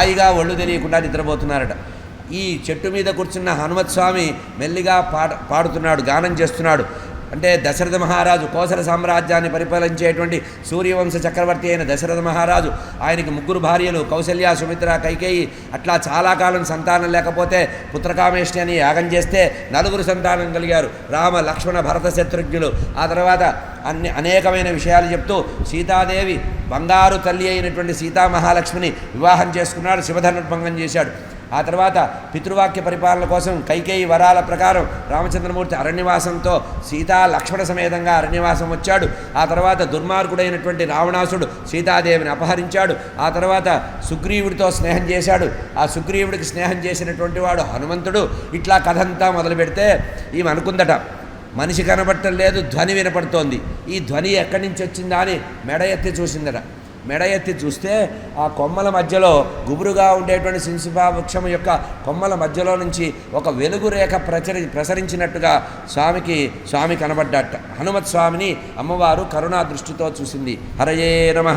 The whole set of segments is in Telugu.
హాయిగా ఒళ్ళు తెలియకుండా నిద్రపోతున్నారట. ఈ చెట్టు మీద కూర్చున్న హనుమత్ స్వామి మెల్లిగా పాట పాడుతున్నాడు గానం చేస్తున్నాడు. అంటే దశరథ మహారాజు కోసల సామ్రాజ్యాన్ని పరిపాలించేటువంటి సూర్యవంశ చక్రవర్తి అయిన దశరథ మహారాజు ఆయనకి ముగ్గురు భార్యలు కౌశల్య సుమిత్ర కైకేయి అట్లా చాలా కాలం సంతానం లేకపోతే పుత్రకామేష్ఠి అని యాగం చేస్తే నలుగురు సంతానం కలిగారు. రామ లక్ష్మణ భరత శత్రుఘ్నులు. ఆ తర్వాత అన్ని అనేకమైన విషయాలు చెప్తూ సీతాదేవి బంగారు తల్లి అయినటువంటి సీతామహాలక్ష్మిని వివాహం చేసుకున్నాడు శివధనుర్భంగం చేశాడు. ఆ తర్వాత పితృవాక్య పరిపాలన కోసం కైకేయి వరాల ప్రకారం రామచంద్రమూర్తి అరణ్యవాసంతో సీతా లక్ష్మణ సమేతంగా అరణ్యవాసం వచ్చాడు. ఆ తర్వాత దుర్మార్గుడైనటువంటి రావణాసుడు సీతాదేవిని అపహరించాడు. ఆ తర్వాత సుగ్రీవుడితో స్నేహం చేశాడు. ఆ సుగ్రీవుడికి స్నేహం చేసినటువంటి వాడు హనుమంతుడు. ఇట్లా కథంతా మొదలు పెడితే ఈమె అనుకుందట మనిషి కనబడటం లేదు ధ్వని వినపడుతోంది. ఈ ధ్వని ఎక్కడి నుంచి వచ్చిందా అని మెడ ఎత్తి చూసిందట. మెడ ఎత్తి చూస్తే ఆ కొమ్మల మధ్యలో గుబురుగా ఉండేటువంటి సింసుపా వృక్షం యొక్క కొమ్మల మధ్యలో నుంచి ఒక వెలుగు రేఖ ప్రచరి ప్రసరించినట్టుగా స్వామికి స్వామి కనబడ్డట. హనుమత్ స్వామిని అమ్మవారు కరుణా దృష్టితో చూసింది. హరయే నమ.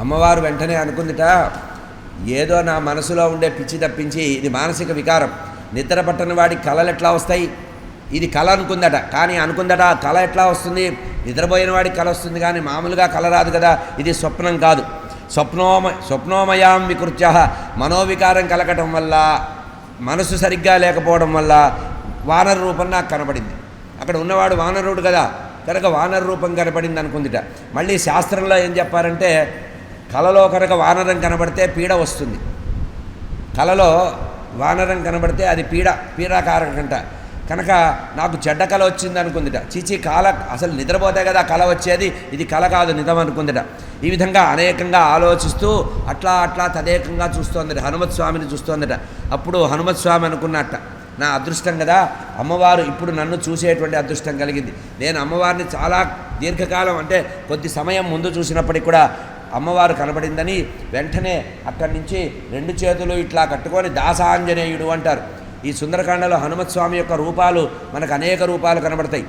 అమ్మవారు వెంటనే అనుకుందిట ఏదో నా మనసులో ఉండే పిచ్చి తప్పించి ఇది మానసిక వికారం. నిద్ర పట్టని వాడి కళలు ఎట్లా వస్తాయి? ఇది కళ అనుకుందట. కానీ అనుకుందట ఆ కళ ఎట్లా వస్తుంది? నిద్రపోయిన వాడికి కళ వస్తుంది కానీ మామూలుగా కళ రాదు కదా. ఇది స్వప్నం కాదు. స్వప్నోమ స్వప్నోమయాం వికృత్య. మనోవికారం కలగటం వల్ల మనసు సరిగ్గా లేకపోవడం వల్ల వానర రూపం నాకు కనపడింది. అక్కడ ఉన్నవాడు వానరుడు కదా. కనుక వానర రూపం కనపడింది అనుకుందిట. మళ్ళీ శాస్త్రంలో ఏం చెప్పారంటే కలలో కనుక వానరం కనబడితే పీడ వస్తుంది. కలలో వానరం కనబడితే అది పీడ పీడాకారకంట. కనుక నాకు చెడ్డ కళ వచ్చింది అనుకుందిట చీచి కాల అసలు నిద్రపోతే కదా కళ వచ్చేది? ఇది కళ కాదు నిజం అనుకుందిట. ఈ విధంగా అనేకంగా ఆలోచిస్తూ అట్లా అట్లా తదేకంగా చూస్తోందట. హనుమత్ స్వామిని చూస్తోందట. అప్పుడు హనుమత్ స్వామి అనుకున్నట్ట నా అదృష్టం కదా అమ్మవారు ఇప్పుడు నన్ను చూసేటువంటి అదృష్టం కలిగింది. నేను అమ్మవారిని చాలా దీర్ఘకాలం అంటే కొద్ది సమయం ముందు చూసినప్పటికి కూడా అమ్మవారు కనబడిందని వెంటనే అక్కడి నుంచి రెండు చేతులు ఇట్లా కట్టుకొని దాసాంజనేయుడు అంటారు. ఈ సుందరకాండలో హనుమత్స్వామి యొక్క రూపాలు మనకు అనేక రూపాలు కనబడతాయి.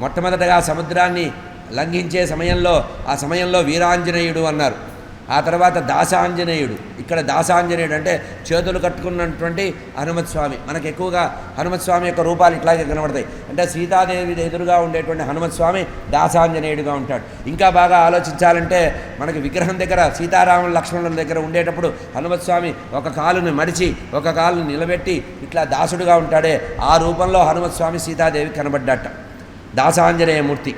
మొట్టమొదటగా సముద్రాన్ని లంఘించే సమయంలో ఆ సమయంలో వీరాంజనేయుడు అన్నారు. ఆ తర్వాత దాసాంజనేయుడు. ఇక్కడ దాసాంజనేయుడు అంటే చేతులు కట్టుకున్నటువంటి హనుమత్ స్వామి. మనకు ఎక్కువగా హనుమత్ స్వామి యొక్క రూపాలు ఇట్లాగే కనబడతాయి. అంటే సీతాదేవి ఎదురుగా ఉండేటువంటి హనుమత్ స్వామి దాసాంజనేయుడుగా ఉంటాడు. ఇంకా బాగా ఆలోచించాలంటే మనకి విగ్రహం దగ్గర సీతారాముల లక్ష్మణుల దగ్గర ఉండేటప్పుడు హనుమత్ స్వామి ఒక కాలుని మడిచి ఒక కాలుని నిలబెట్టి ఇట్లా దాసుడుగా ఉంటాడే. ఆ రూపంలో హనుమత్ స్వామి సీతాదేవి కనబడ్డాట. దాసాంజనేయమూర్తి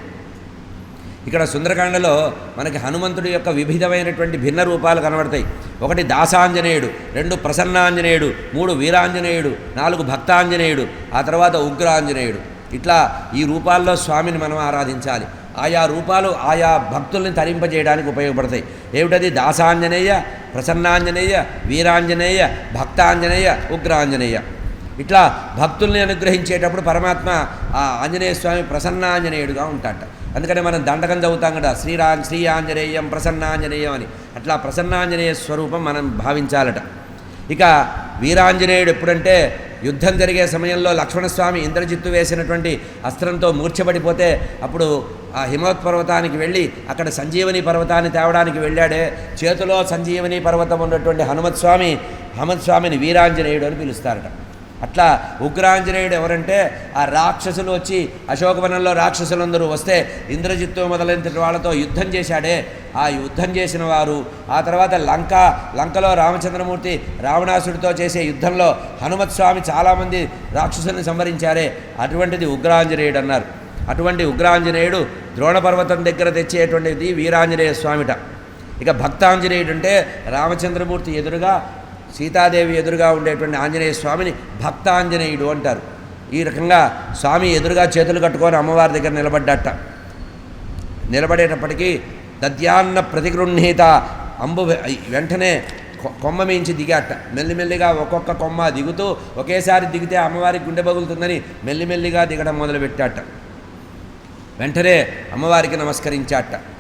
ఇక్కడ సుందరకాండలో మనకి హనుమంతుడి యొక్క వివిధమైనటువంటి భిన్న రూపాలు కనబడతాయి. ఒకటి దాసాంజనేయుడు రెండు ప్రసన్నాంజనేయుడు మూడు వీరాంజనేయుడు నాలుగు భక్తాంజనేయుడు ఆ తర్వాత ఉగ్రాంజనేయుడు. ఇట్లా ఈ రూపాల్లో స్వామిని మనం ఆరాధించాలి. ఆయా రూపాలు ఆయా భక్తుల్ని తరింపజేయడానికి ఉపయోగపడతాయి. ఏమిటది? దాసాంజనేయ ప్రసన్నాంజనేయ వీరాంజనేయ భక్తాంజనేయ ఉగ్రాంజనేయ. ఇట్లా భక్తుల్ని అనుగ్రహించేటప్పుడు పరమాత్మ ఆ ఆంజనేయ స్వామి ప్రసన్నాంజనేయుడుగా ఉంటాడట. అందుకనే మనం దండకం చదువుతాం కదా శ్రీరా శ్రీ ఆంజనేయం ప్రసన్నాంజనేయం అని. అట్లా ప్రసన్నాంజనేయ స్వరూపం మనం భావించాలట. ఇక వీరాంజనేయుడు ఎప్పుడంటే యుద్ధం జరిగే సమయంలో లక్ష్మణస్వామి ఇంద్రజిత్తు వేసినటువంటి అస్త్రంతో మూర్ఛపడిపోతే అప్పుడు ఆ హిమవత్ పర్వతానికి వెళ్ళి అక్కడ సంజీవని పర్వతాన్ని తేవడానికి వెళ్ళాడే. చేతిలో సంజీవని పర్వతం ఉన్నటువంటి హనుమత్ స్వామి హనుమత్ స్వామిని వీరాంజనేయుడు అని పిలుస్తారట. అట్లా ఉగ్రాంజనేయుడు ఎవరంటే ఆ రాక్షసులు వచ్చి అశోకవనంలో రాక్షసులందరూ వస్తే ఇంద్రజిత్తు మొదలైన వాళ్ళతో యుద్ధం చేశాడే. ఆ యుద్ధం చేసిన వారు ఆ తర్వాత లంక లంకలో రామచంద్రమూర్తి రావణాసుడితో చేసే యుద్ధంలో హనుమత్ స్వామి చాలామంది రాక్షసుల్ని సంహరించారే. అటువంటిది ఉగ్రాంజనేయుడు అన్నారు. అటువంటి ఉగ్రాంజనేయుడు ద్రోణపర్వతం దగ్గర తెచ్చేటువంటిది వీరాంజనేయ స్వామిట. ఇక భక్తాంజనేయుడు అంటే రామచంద్రమూర్తి ఎదురుగా సీతాదేవి ఎదురుగా ఉండేటువంటి ఆంజనేయ స్వామిని భక్తాంజనేయుడు అంటారు. ఈ రకంగా స్వామి ఎదురుగా చేతులు కట్టుకొని అమ్మవారి దగ్గర నిలబడ్డట. నిలబడేటప్పటికీ దద్యాన్న ప్రతిగృహీత అంబు వెంటనే కొ- కొమ్మ మించి దిగాట. మెల్లిమెల్లిగా ఒక్కొక్క కొమ్మ దిగుతూ ఒకేసారి దిగితే అమ్మవారికి గుండె పగులుతుందని మెల్లిమెల్లిగా దిగడం మొదలుపెట్టాట. వెంటనే అమ్మవారికి నమస్కరించాట.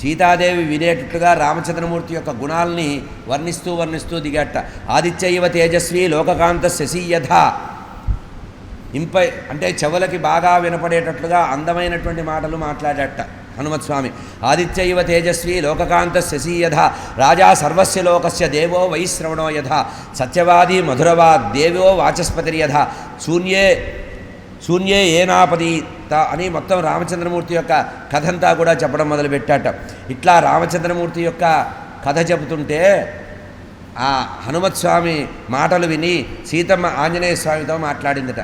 సీతాదేవి వినేటట్లుగా రామచంద్రమూర్తి యొక్క గుణాలని వర్ణిస్తూ వర్ణిస్తూ దిగట. ఆదిత్యైవ తేజస్వి లోకకాంత శశీయథ. ఇంపై అంటే చెవులకి బాగా వినపడేటట్లుగా అందమైనటువంటి మాటలు మాట్లాడట హనుమత్స్వామి. ఆదిత్య ఇవ తేజస్వి లోకకాంత శశీయథ. రాజా సర్వస్య లోకస్య దేవో వైశ్రవణో యథ సత్యవాది మధురవా దేవో వాచస్పతిర్యథ. శూన్యే శూన్యే ఏనాపదీత అని మొత్తం రామచంద్రమూర్తి యొక్క కథంతా కూడా చెప్పడం మొదలుపెట్టాట. ఇట్లా రామచంద్రమూర్తి యొక్క కథ చెబుతుంటే ఆ హనుమత్స్వామి మాటలు విని సీతమ్మ ఆంజనేయ స్వామితో మాట్లాడిందట.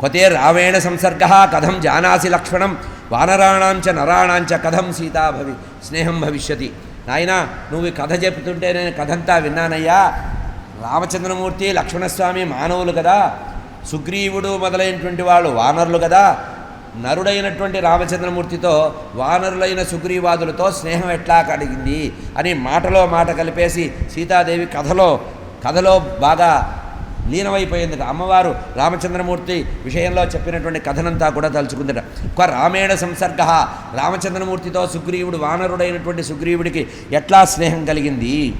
కొతే రావేణ సంసర్గ కథం జానాసి లక్ష్మణం వానరాణాంచ నరాణాంచ కథం సీతా భవి స్నేహం భవిష్యతి. నాయనా నువ్వు కథ చెబుతుంటే నేను కథంతా విన్నానయ్యా. రామచంద్రమూర్తి లక్ష్మణస్వామి మానవులు కదా. సుగ్రీవుడు మొదలైనటువంటి వాళ్ళు వానరులు కదా. నరుడైనటువంటి రామచంద్రమూర్తితో వానరులైన సుగ్రీవాదులతో స్నేహం ఎట్లా కలిగింది అని మాటలో మాట కలిపేసి సీతాదేవి కథలో కథలో బాగా లీనమైపోయింది అమ్మవారు రామచంద్రమూర్తి విషయంలో చెప్పినటువంటి కథనంతా కూడా తలుచుకుందట. ఒక రామేణ సంసర్గ రామచంద్రమూర్తితో సుగ్రీవుడు వానరుడైనటువంటి సుగ్రీవుడికి ఎట్లా స్నేహం కలిగింది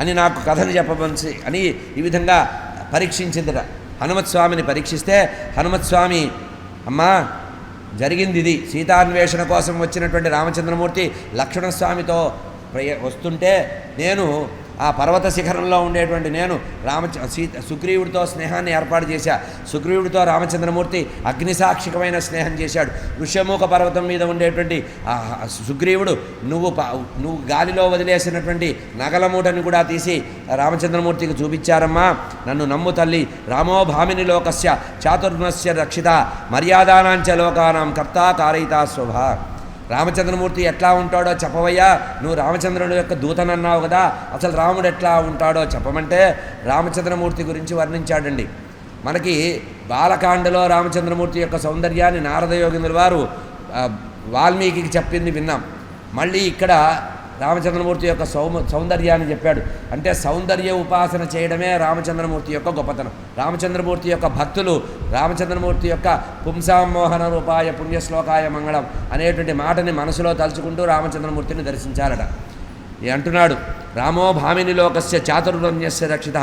అని నాకు కథను చెప్పవలసి అని ఈ విధంగా పరీక్షించిందట. హనుమత్స్వామిని పరీక్షిస్తే హనుమత్స్వామి అమ్మా జరిగింది ఇది సీతాన్వేషణ కోసం వచ్చినటువంటి రామచంద్రమూర్తి లక్ష్మణస్వామితో ప్రయ వస్తుంటే నేను ఆ పర్వత శిఖరంలో ఉండేటువంటి నేను రామ సీత సుగ్రీవుడితో స్నేహాన్ని ఏర్పాటు చేశా. సుగ్రీవుడితో రామచంద్రమూర్తి అగ్నిసాక్షికమైన స్నేహం చేశాడు. ఋష్యముఖ పర్వతం మీద ఉండేటువంటి ఆ సుగ్రీవుడు నువ్వు నువ్వు గాలిలో వదిలేసినటువంటి నగలమూటని కూడా తీసి రామచంద్రమూర్తికి చూపించారమ్మా. నన్ను నమ్ము తల్లి. రామో భామిని లోకస్య చాతుర్మస్య రక్షిత మర్యాదానాంచ లోకానాం కర్త కారయితా స్వభా రామచంద్రమూర్తి ఎట్లా ఉంటాడో చెప్పవయ్యా. నువ్వు రామచంద్రుడు యొక్క దూతనన్నావు కదా. అసలు రాముడు ఎట్లా ఉంటాడో చెప్పమంటే రామచంద్రమూర్తి గురించి వర్ణించాడండి. మనకి బాలకాండలో రామచంద్రమూర్తి యొక్క సౌందర్యాన్ని నారదయోగిందుల వారు వాల్మీకి చెప్పింది విన్నాం. మళ్ళీ ఇక్కడ రామచంద్రమూర్తి యొక్క సౌమ సౌందర్యాన్ని చెప్పాడు. అంటే సౌందర్య ఉపాసన చేయడమే రామచంద్రమూర్తి యొక్క గొప్పతనం. రామచంద్రమూర్తి యొక్క భక్తులు రామచంద్రమూర్తి యొక్క పుంసామోహన రూపాయ పుణ్యశ్లోకాయ మంగళం అనేటువంటి మాటని మనసులో తలుచుకుంటూ రామచంద్రమూర్తిని దర్శించారట ఈ అంటున్నాడు రామో భామిని లోకస్య చాతుర్వర్ణ్యస్య రక్షిత.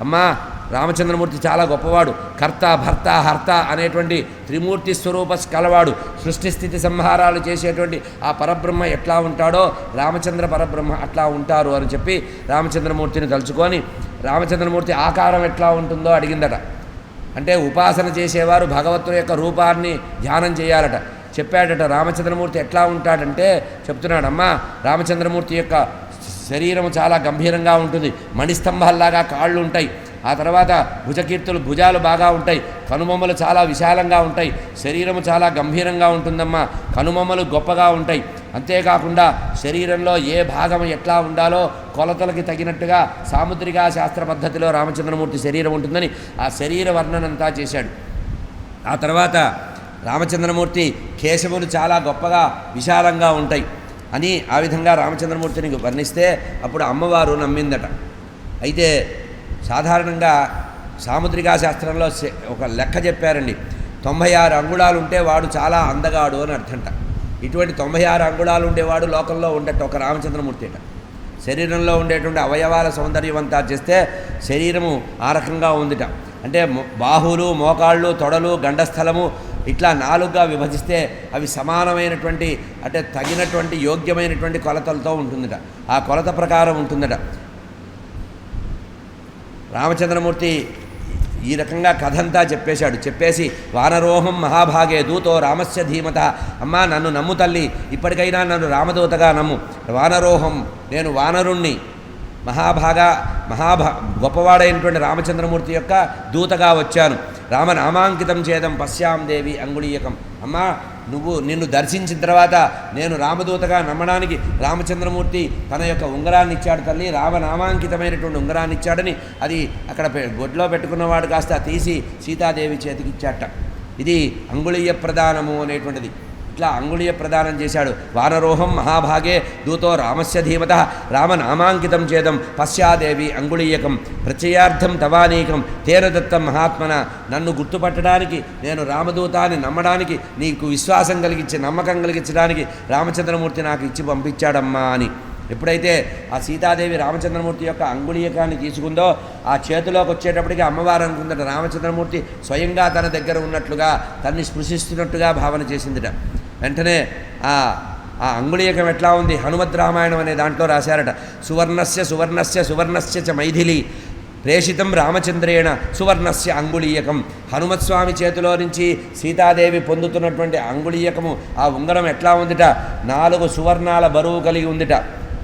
అమ్మా రామచంద్రమూర్తి చాలా గొప్పవాడు. కర్త భర్త హర్త అనేటువంటి త్రిమూర్తి స్వరూప కలవాడు. సృష్టి స్థితి సంహారాలు చేసేటువంటి ఆ పరబ్రహ్మ ఎట్లా ఉంటాడో రామచంద్ర పరబ్రహ్మ అట్లా ఉంటారు అని చెప్పి రామచంద్రమూర్తిని తలుచుకొని రామచంద్రమూర్తి ఆకారం ఎట్లా ఉంటుందో? అడిగిందట. అంటే ఉపాసన చేసేవారు భగవంతుని యొక్క రూపాన్ని ధ్యానం చేయాలట. చెప్పాడట రామచంద్రమూర్తి ఎట్లా ఉంటాడంటే చెప్తున్నాడమ్మా రామచంద్రమూర్తి యొక్క శరీరం చాలా గంభీరంగా ఉంటుంది. మణిస్తంభాల్లాగా కాళ్ళు ఉంటాయి ఆ తర్వాత భుజకీర్తులు భుజాలు బాగా ఉంటాయి. కనుమొమ్మలు చాలా విశాలంగా ఉంటాయి. శరీరము చాలా గంభీరంగా ఉంటుందమ్మా. కనుమొమ్మలు గొప్పగా ఉంటాయి. అంతేకాకుండా శరీరంలో ఏ భాగం ఎట్లా ఉండాలో కొలతలకి తగినట్టుగా సాముద్రిక శాస్త్ర పద్ధతిలో రామచంద్రమూర్తి శరీరం ఉంటుందని ఆ శరీర వర్ణనంతా చేశాడు. ఆ తర్వాత రామచంద్రమూర్తి కేశవులు చాలా గొప్పగా విశాలంగా ఉంటాయి అని ఆ విధంగా రామచంద్రమూర్తిని వర్ణిస్తే అప్పుడు అమ్మవారు నమ్మిందట. అయితే సాధారణంగా సాముద్రికా శాస్త్రంలో ఒక లెక్క చెప్పారండి. తొంభై ఆరు అంగుళాలు ఉంటే వాడు చాలా అందగాడు అని అర్థంట. ఇటువంటి తొంభై ఆరు అంగుళాలు ఉండేవాడు లోకంలో ఉండట ఒక రామచంద్రమూర్తి అట. శరీరంలో ఉండేటువంటి అవయవాల సౌందర్యం అంతా చేస్తే శరీరము ఆ రకంగా ఉందిట. అంటే బాహులు మోకాళ్ళు తొడలు గండస్థలము ఇట్లా నాలుగుగా విభజిస్తే అవి సమానమైనటువంటి అంటే తగినటువంటి యోగ్యమైనటువంటి కొలతలతో ఉంటుందట. ఆ కొలత ప్రకారం ఉంటుందట. రామచంద్రమూర్తి ఈ రకంగా కథంతా చెప్పేశాడు. చెప్పేసి వానరోహం మహాభాగే దూతో రామస్య ధీమత. అమ్మా నన్ను నమ్ము తల్లి. ఇప్పటికైనా నన్ను రామదూతగా నమ్ము. వానరోహం నేను వానరుణ్ణి. మహాభాగా మహాభా గొప్పవాడైనటువంటి రామచంద్రమూర్తి యొక్క దూతగా వచ్చాను. రామనామాంకితం చేదం పశ్యాం దేవి అంగుళీయకం. అమ్మా నువ్వు నిన్ను దర్శించిన తర్వాత నేను రామదూతగా నమ్మడానికి రామచంద్రమూర్తి తన యొక్క ఉంగరాన్ని ఇచ్చాడు తల్లి. రామనామాంకితమైనటువంటి ఉంగరాన్ని ఇచ్చాడని అది అక్కడ పె- గొడ్లో పెట్టుకున్నవాడు కాస్త తీసి సీతాదేవి చేతికి ఇచ్చాట ఇది అంగుళీయ ప్రదానము అనేటువంటిది. ఇట్లా అంగుళీయ ప్రదానం చేశాడు. వానరోహం మహాభాగే దూతో రామస్య ధీమత రామనామాంకితం చేదం పశ్చాదేవి అంగుళీయకం ప్రత్యయార్థం తవానీకం తేన దత్తం మహాత్మన. నన్ను గుర్తుపట్టడానికి నేను రామదూతాన్ని నమ్మడానికి నీకు విశ్వాసం కలిగించి నమ్మకం కలిగించడానికి రామచంద్రమూర్తి నాకు ఇచ్చి పంపించాడమ్మా అని. ఎప్పుడైతే ఆ సీతాదేవి రామచంద్రమూర్తి యొక్క అంగుళీయకాన్ని తీసుకుందో ఆ చేతిలోకి వచ్చేటప్పటికి అమ్మవారు అనుకుందట రామచంద్రమూర్తి స్వయంగా తన దగ్గర ఉన్నట్లుగా తన్ని స్పృశిస్తున్నట్టుగా భావన చేసిందిట. వెంటనే ఆ ఆ అంగుళీయకం ఎట్లా ఉంది? హనుమద్ రామాయణం అనే దాంట్లో రాశారట. సువర్ణస్య సువర్ణస్య సువర్ణస్య చ మైథిలి ప్రేషితం రామచంద్రేణ సువర్ణస్య అంగుళీయకం. హనుమత్స్వామి చేతిలో నుంచి సీతాదేవి పొందుతున్నటువంటి అంగుళీయకము ఆ ఉంగరం ఎట్లా ఉందిట? నాలుగు సువర్ణాల బరువు కలిగి ఉందిట.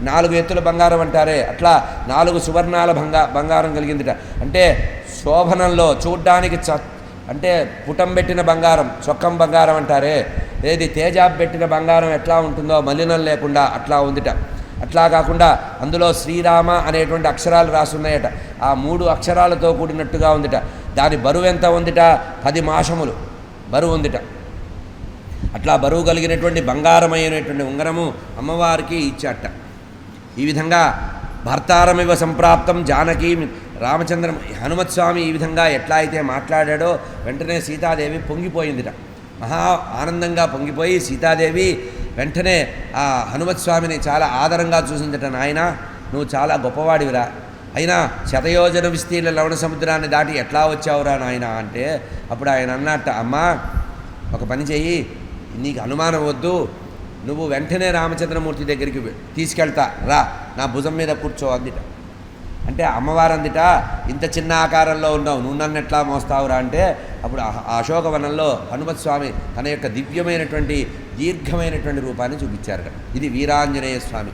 నాలుగు ఎత్తుల బంగారం అంటారే. అట్లా నాలుగు సువర్ణాల బంగా బంగారం కలిగిందిట. అంటే శోభనంలో చూడ్డానికి చ అంటే పుటం పెట్టిన బంగారం చొక్కం బంగారం అంటారే. ఏది తేజాబ్ పెట్టిన బంగారం ఎట్లా ఉంటుందో మలినం లేకుండా అట్లా ఉందిట. అట్లా కాకుండా అందులో శ్రీరామ అనేటువంటి అక్షరాలు రాసున్నాయట. ఆ మూడు అక్షరాలతో కూడినట్టుగా ఉందిట. దాని బరువు ఎంత ఉందిట? పది మాసములు బరువు ఉందిట. అట్లా బరువు కలిగినటువంటి బంగారమైనటువంటి ఉంగరము అమ్మవారికి ఇచ్చాట ఈ విధంగా భర్తారమివ సంప్రాప్తం జానకి రామచంద్ర హనుమత్స్వామి ఈ విధంగా ఎట్లా అయితే మాట్లాడాడో వెంటనే సీతాదేవి పొంగిపోయిందిట. మహా ఆనందంగా పొంగిపోయి సీతాదేవి వెంటనే ఆ హనుమత్స్వామిని చాలా ఆదరంగా చూసిందట నాయన. నువ్వు చాలా గొప్పవాడివిరా. అయినా శతయోజన విస్తీర్ణ లవణ సముద్రాన్ని దాటి ఎట్లా వచ్చావురా నాయన అంటే అప్పుడు ఆయన అన్నట్ట అమ్మా ఒక పని చెయ్యి. నీకు అనుమానం వద్దు. నువ్వు వెంటనే రామచంద్రమూర్తి దగ్గరికి తీసుకెళ్తా. రా నా భుజం మీద కూర్చో అందిట. అంటే అమ్మవారు అందిట ఇంత చిన్న ఆకారంలో ఉన్నావు నువ్వు నన్ను ఎట్లా మోస్తావురా అంటే అప్పుడు అశోకవనంలో హనుమత్ స్వామి తన యొక్క దివ్యమైనటువంటి దీర్ఘమైనటువంటి రూపాన్ని చూపించారట. ఇది వీరాంజనేయ స్వామి.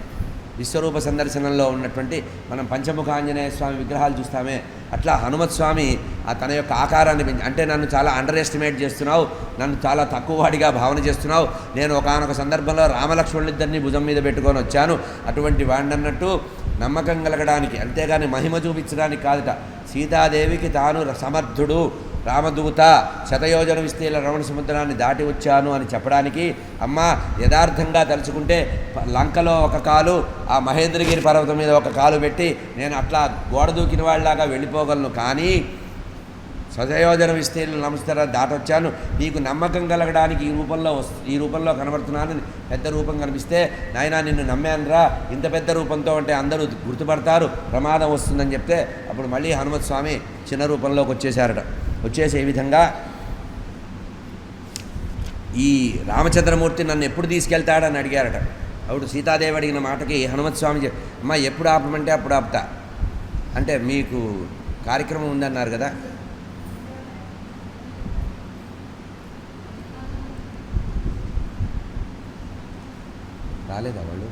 విశ్వరూప సందర్శనంలో ఉన్నటువంటి మనం పంచముఖ ఆంజనేయ స్వామి విగ్రహాలు చూస్తామే అట్లా హనుమత్ స్వామి ఆ తన యొక్క ఆకారాన్ని పెంచి అంటే నన్ను చాలా అండర్ ఎస్టిమేట్ చేస్తున్నావు నన్ను చాలా తక్కువ వాడిగా భావన చేస్తున్నావు నేను ఒకనొక సందర్భంలో రామలక్ష్మణులిద్దరిని భుజం మీద పెట్టుకొని వచ్చాను అటువంటి వాడినన్నట్టు నమ్మకం కలగడానికి అంతేగాని మహిమ చూపించడానికి కాదుట. సీతాదేవికి తాను సమర్థుడు రామదూత శతయోజన విస్తీర్ణ రమణ సముద్రాన్ని దాటి వచ్చాను అని చెప్పడానికి అమ్మ యథార్థంగా తలుచుకుంటే లంకలో ఒక కాలు ఆ మహేంద్రగిరి పర్వతం మీద ఒక కాలు పెట్టి నేను అట్లా గోడ దూకిన వాళ్ళలాగా వెళ్ళిపోగలను. కానీ స్వజయోజన విస్తీర్ణ నమస్కారం దాటొచ్చాను. నీకు నమ్మకం కలగడానికి ఈ రూపంలో ఈ రూపంలో కనబడుతున్నానని పెద్ద రూపం కనిపిస్తే నాయనా నిన్ను నమ్మానురా ఇంత పెద్ద రూపంతో అంటే అందరూ గుర్తుపడతారు. ప్రమాదం వస్తుందని చెప్తే అప్పుడు మళ్ళీ హనుమత్ స్వామి చిన్న రూపంలోకి వచ్చేసారట వచ్చేసి విధంగా? ఈ రామచంద్రమూర్తి నన్ను ఎప్పుడు తీసుకెళ్తాడని అడిగారట. అప్పుడు సీతాదేవి అడిగిన మాటకి హనుమత్ స్వామి అమ్మ ఎప్పుడు ఆపమంటే అప్పుడు ఆపుతా. అంటే మీకు కార్యక్రమం ఉందన్నారు కదా. రాలేదా వాళ్ళు?